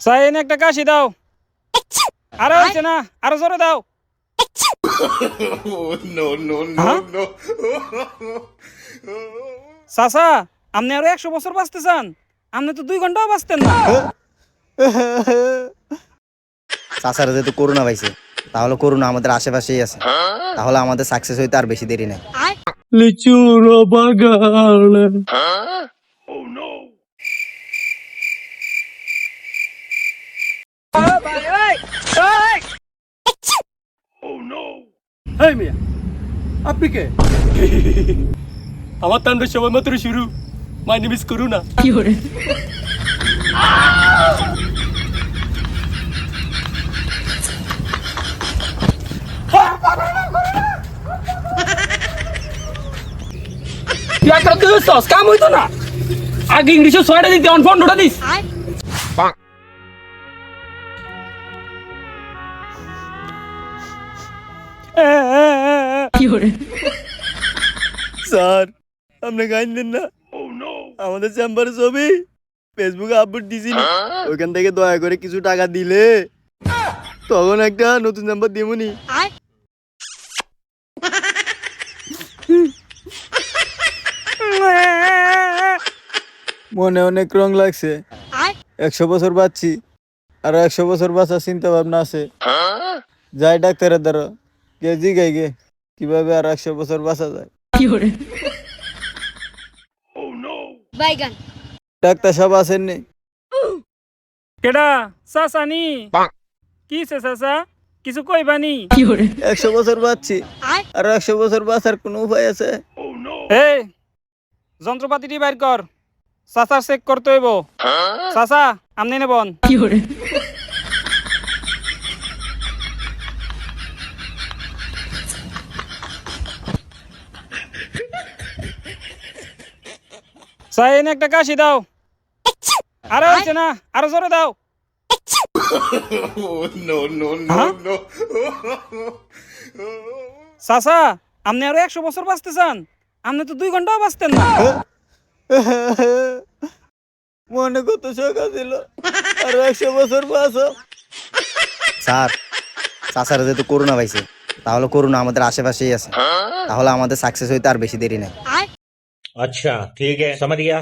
Sign একটা কাশি দাও। আরে হচ্ছে না? আরও জোরে দাও। Oh, Huh? no. চাচা আপনি আরও একশো বছর বাঁচতে চান। আপনি তো দুই ঘন্টাও বাঁচতেন না। চাচারা যেহেতু করোনা পাইছে তাহলে করোনা আমাদের আশেপাশেই আছে। তাহলে আমাদের সাকসেস হইতে আর বেশি দেরি নাই। লিচুর বাগান। এই মিয়া আপনি কে? আমার তান্ডব সবাই মাত্র শুরু। মাই তুই একটা তুই কাম হইতো না। আগে ইংলিশে ছয়টা দিতে অন পনেরোটা দিস। স্যার আপনি গাইন দেন না। আমাদের চেম্বারে ছবি ফেসবুকে আপলোড দিছি। না ওইখান থেকে দয়া করে কিছু টাকা দিলে। তখন একটা নতুন নাম্বার দিমুনি। মনে অনেক রং লাগছে। একশো বছর বাঁচছি। আর একশো বছর বাঁচার চিন্তা ভাবনা আছে যাই ডাক্তারের দ্বারা। গে জিগাই গে কীভাবে আর একশো বছর বাঁচা যায়? বাইগান। ডাক্তার সব আসেননি। কেডা চাচা নি কি সে চাচা কিছু কইবানি একশো বছর বাঁচছি। আর একশো বছর বাঁচার কোনো উপায় আছে? এই যন্ত্রপাতিটি বাইর কর। চাচার চেক করতে হইব। চাচা আপনি নেবন সাইন একটা কাশি দাও। আরে হচ্ছে না আরও জোরে দাও। Oh, Huh? no. চাচা আপনি আরও একশো বছর বাঁচতে চান। আপনি তো দুই ঘন্টাও বাঁচতেন না। মনে কত শখ ছিল আর একশো বছর বাঁচো। স্যার চাচারা যেহেতু করোনা পাইছে তাহলে করোনা আমাদের আশেপাশেই আছে। তাহলে আমাদের সাকসেস হইতে আর বেশি দেরি নাই। अच्छा ठीक है समझ गया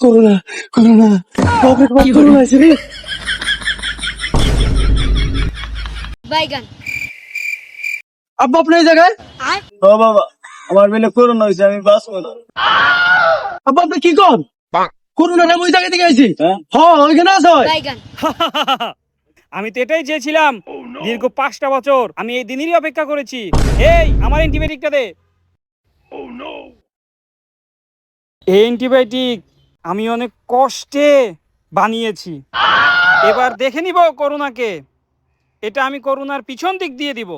করুণা করুণা বাপরে বাপ করুণা আছে রে বাইগান আব্বা আপনি এই জায়গায় আয় ও বাবা আমার বেলে করোনা হয়েছে আমি বাঁচবো না আব্বা আপনি কি কর করুণা নাম ওই জায়গা থেকে আইছি হ্যাঁ ওইখানে আছে বাইগান আমি তো এটাই চেয়েছিলাম। oh, দীর্ঘ পাঁচটা বছর আমি এই দিনেরই অপেক্ষা করেছি। এই আমার অ্যান্টিবায়োটিকটা দে। oh, এই অ্যান্টিবায়োটিক আমি অনেক কষ্টে বানিয়েছি। এবার দেখে নিব করোনাকে এটা আমি করোনার পিছন দিক দিয়ে দিব।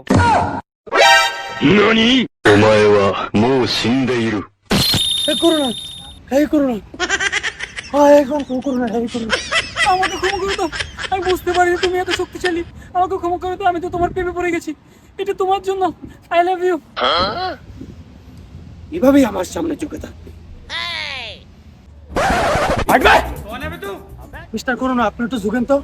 করোনা করোনা করোনা করোনা আমাকে ক্ষমা করে দাও। আমি বুঝতে পারি তুমি এত শক্তিশালী। আমাকে ক্ষমা করে দাও আমি তো তোমার প্রেমে পড়ে গেছি। এটা তোমার জন্য। আই লাভ ইউ এভাবেই আমার সামনে চোখে থাকবে মিস্টার আপনি একটু ঝুঁকেন তো।